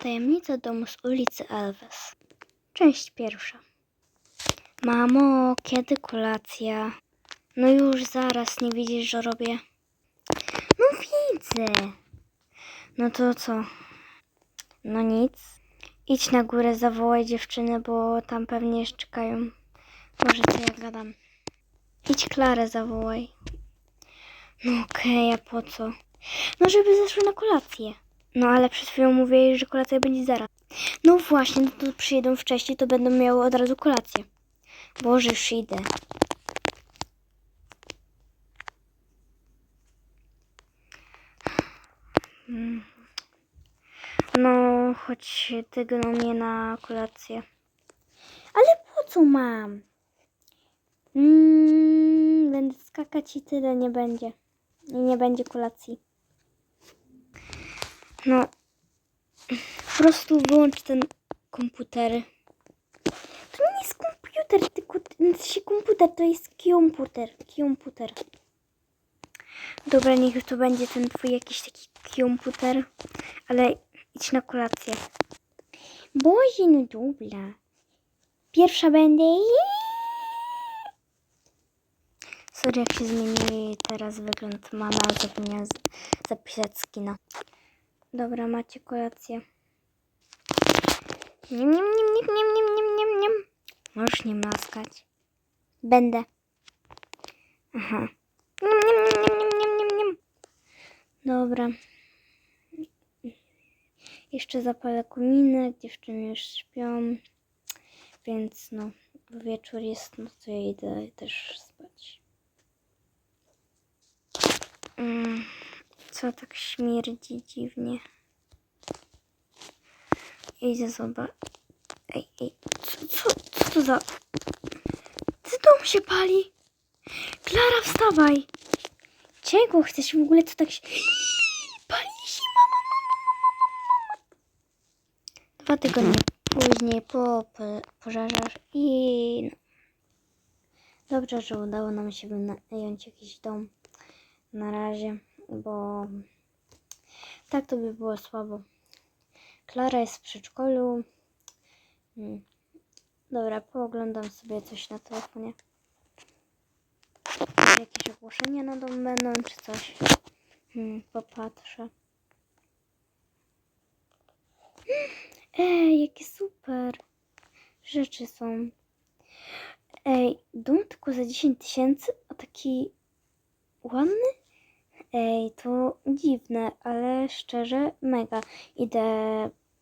Tajemnica domu z ulicy Elves. Część pierwsza. Mamo, kiedy kolacja? No już zaraz, nie widzisz, że robię? No widzę. No to co? No nic. Idź na górę, zawołaj dziewczynę, bo tam pewnie jeszcze czekają. Może co ja gadam. Idź Klarę zawołaj. No okej, a po co? No żeby zeszły na kolację. No ale przed chwilą mówiłeś, że kolacja będzie zaraz. No właśnie, no to przyjedą wcześniej, to będą miały od razu kolację. Boże, już idę. Mm. No, choć tygną mnie na kolację. Ale po co mam? Mm, będę skakać i tyle nie będzie. I nie będzie kolacji. No, po prostu wyłącz ten komputer. To nie jest komputer, tylko się komputer, to jest komputer. Komputer. Dobra, niech to będzie ten twój jakiś taki komputer, ale idź na kolację. Boże, no dobra. Pierwsza będę. Sorry, jak się zmieni teraz wygląd mama, zapomniałam zapisać skina. Dobra, macie kolację. Nim, nim, nim, nim, nim, nim, nim, nim, nim. Możesz nie maskać. Będę. Aha. Nim, nim, nim, nim, nim, nim, nim. Dobra. Jeszcze zapalę kominek, dziewczyny już śpią. Więc no, wieczór jest, no to ja idę też spać. Mm, co tak śmierdzi dziwnie? Idę zobaczyć. Ej, ej, co, co, co to za... Ty dom się pali! Klara, wstawaj! Czego chcesz w ogóle? Co tak się... Pali się, mama, mama, mama. Dwa tygodnie później po po- pożarze i... no. Dobrze, że udało nam się wynająć jakiś dom na razie, bo tak to by było słabo. Klara jest w przedszkolu. Hmm. Dobra, pooglądam sobie coś na telefonie. Jakieś ogłoszenia na dom będą, czy coś. Hmm, popatrzę. Ej, jakie super rzeczy są. Ej, dom tylko za 10 tysięcy, a taki ładny? Ej, to dziwne, ale szczerze mega. Idę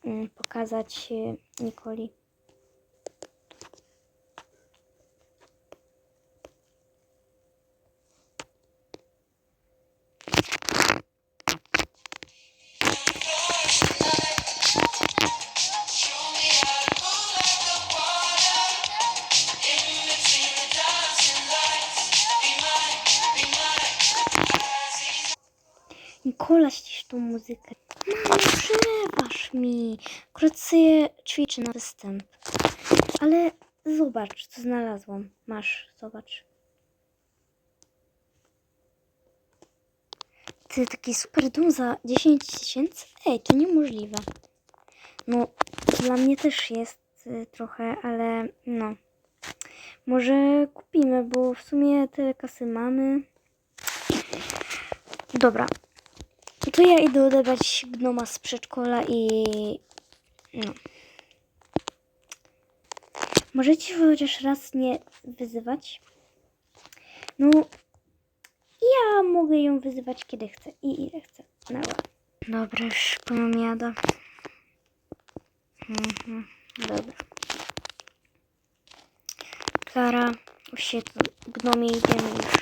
mm, pokazać y, Nikoli. Muzykę. Mamo, przerywasz mi. Sobie ćwiczę na występ. Ale zobacz, co znalazłam. Masz, zobacz. Ty, taki super dom za 10 tysięcy? Ej, to niemożliwe. No, dla mnie też jest y, trochę, ale no. Może kupimy, bo w sumie tyle kasy mamy. Dobra, to ja idę odebrać gnoma z przedszkola i... No. Możecie chociaż raz nie wyzywać? No, ja mogę ją wyzywać kiedy chcę i ile chcę. No, dobra, już po nią jadę. Mhm, dobra. Klara, już się tu gnomie idziemy już.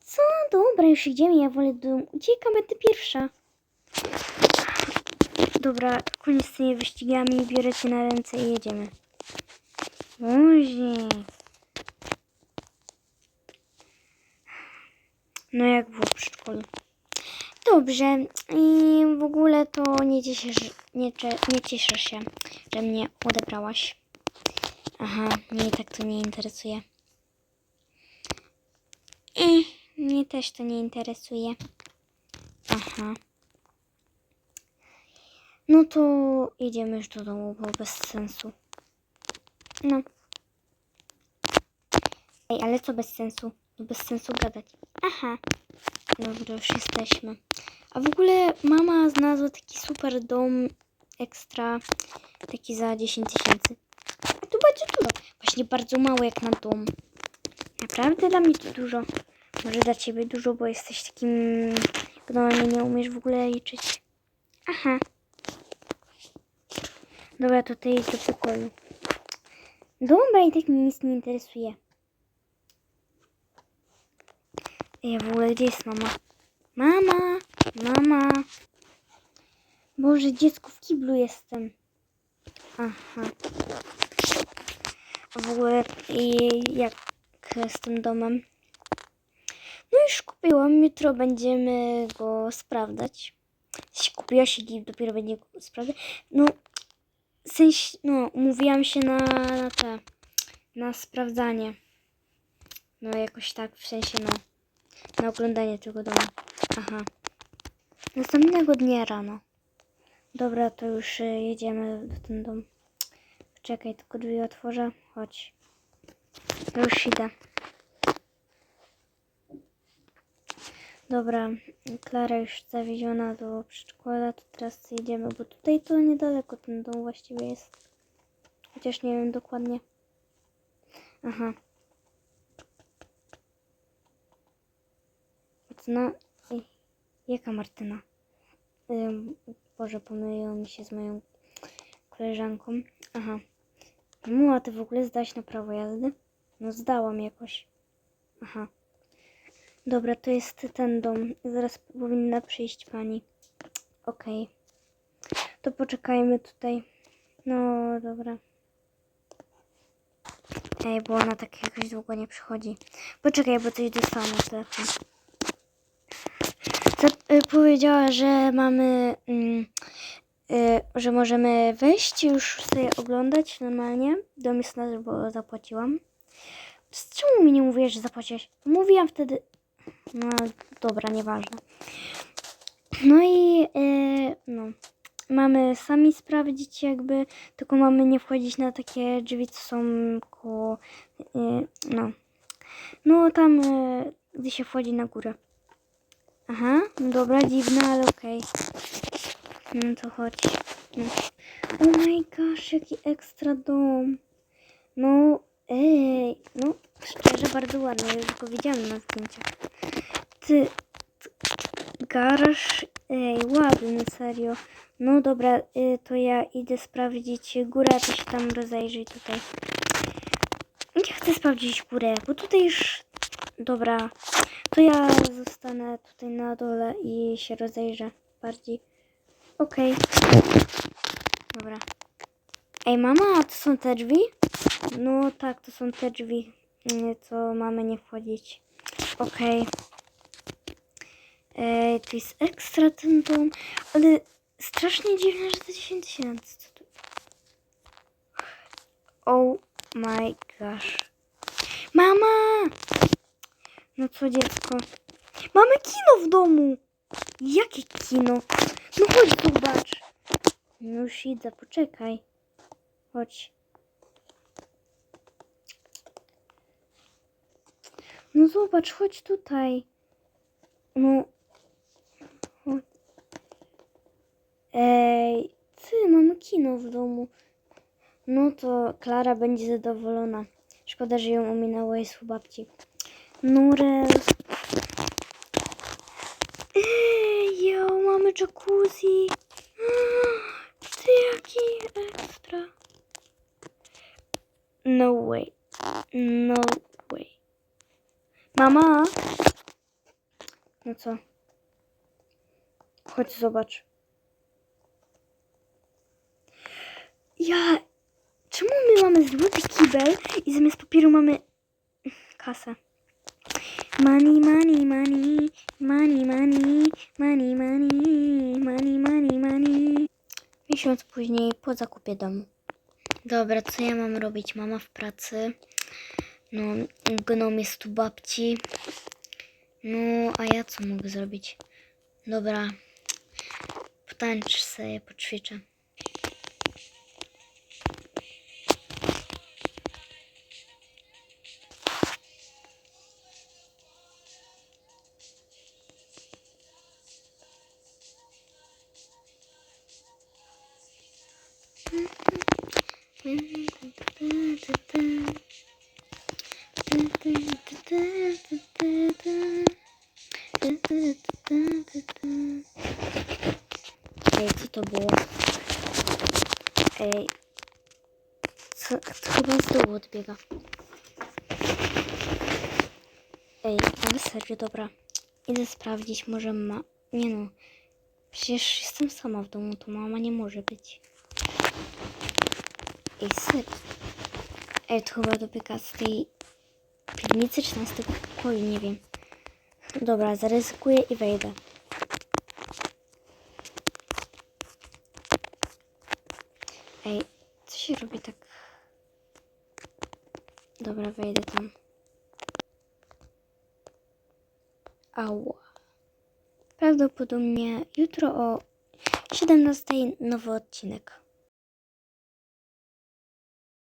Co? Dobra, już idziemy, ja wolę do domu. Uciekam, będę pierwsza. Dobra, koniec z tymi wyścigami, biorę cię na ręce i jedziemy. Boże. No jak było w przedszkolu. Dobrze, i w ogóle to nie cieszysz, nie, nie cieszysz się, że mnie odebrałaś. Aha, mnie tak to nie interesuje. I mnie też to nie interesuje. Aha. No to jedziemy już do domu, bo bez sensu. No. Ej, ale co bez sensu? No bez sensu gadać. Aha. Dobra, już jesteśmy. A w ogóle mama znalazła taki super dom ekstra, taki za 10 tysięcy. A to bardzo dużo. Właśnie bardzo mało jak na dom. Naprawdę dla mnie to dużo. Może dla ciebie dużo, bo jesteś takim... Normalnie nie umiesz w ogóle liczyć. Aha. Dobra, to ty idź do pokoju. Dobra, i tak mnie nic nie interesuje. Ej, w ogóle gdzie jest mama? Mama! Mama! Boże, dziecko w kiblu jestem. Aha. A w ogóle i jak z tym domem? No już kupiłam, jutro będziemy go sprawdzać. Kupiła się gift, dopiero będzie go sprawdzać. No, w sensie, no, umówiłam się na, na te, na sprawdzanie. No, jakoś tak, w sensie, no, na oglądanie tego domu. Aha. Następnego dnia rano. Dobra, to już y, jedziemy do ten dom. Czekaj, tylko drzwi otworzę. Chodź. Już idę. Dobra, Klara już zawieziona do przedszkola, to teraz jedziemy, bo tutaj to niedaleko ten dom właściwie jest. Chociaż nie wiem dokładnie. Aha. Martyna? Ej, jaka Martyna? Ym, Boże, pomyliło mi się z moją koleżanką. Aha. Mu, a ty w ogóle zdałaś na prawo jazdy? No zdałam jakoś. Aha. Dobra, to jest ten dom. Zaraz powinna przyjść pani. Okej. To poczekajmy tutaj. No, dobra. Ej, bo ona tak jakoś długo nie przychodzi. Poczekaj, bo coś dostałam na telefon. Y, powiedziała, że mamy... Mm, y, że możemy wejść i już sobie oglądać normalnie. Dom jest nasz, bo zapłaciłam. Z czemu mi nie mówisz, że zapłaciłeś? Mówiłam wtedy... No, dobra, nieważne. No i e, no, mamy sami sprawdzić jakby, tylko mamy nie wchodzić na takie drzwi, co są koło, e, no. No tam, e, gdy się wchodzi na górę. Aha, dobra, dziwne, ale okej. No to chodź. No. Oh my gosh, jaki ekstra dom. No, ej, no, szczerze bardzo ładny, już go widziałam na zdjęciach. Ty, ty garaż, ej, ładny, serio. No dobra, y, to ja idę sprawdzić górę, ty się tam rozejrzyj tutaj. Ja chcę sprawdzić górę, bo tutaj już, dobra, to ja zostanę tutaj na dole i się rozejrzę bardziej. Okej. Dobra. Ej, mama, a to są te drzwi? No tak, to są te drzwi, y, co mamy nie wchodzić. Okej. Ej, to jest ekstra ten dom, ale strasznie dziwne, że to 10 tysięcy. Co to? Oh my gosh. Mama! No co dziecko? Mamy kino w domu! Jakie kino? No chodź zobacz. No już idę, poczekaj. Chodź. No zobacz, chodź tutaj. No. Ej, ty, mamy kino w domu. No to Klara będzie zadowolona. Szkoda, że ją ominęło jest u babci. Nurel. Ej, jo, mamy jacuzzi. Ty, jaki ekstra. No way. No. Mama? No co? Chodź zobacz. Ja... Czemu my mamy złoty kibel i zamiast papieru mamy kasę? Money, money, money, money, money, money, money, money, money, money. Miesiąc później po zakupie domu. Dobra, co ja mam robić? Mama w pracy. No, gnom jest tu babci. No, a ja co mogę zrobić? Dobra. Potańcz sobie, poćwiczę. Ej, co to było? Ej, co, to chyba z dołu odbiega. Ej, ale serio, dobra. Idę sprawdzić, może ma... Nie no, przecież jestem sama w domu, to mama nie może być. Ej, serio. Ej, to chyba dobiega z tej piwnicy, czy tam z tego pokoju, nie wiem. Dobra, zaryzykuję i wejdę. Ej, co się robi tak? Dobra, wejdę tam. Ała. Prawdopodobnie jutro o 17 nowy odcinek.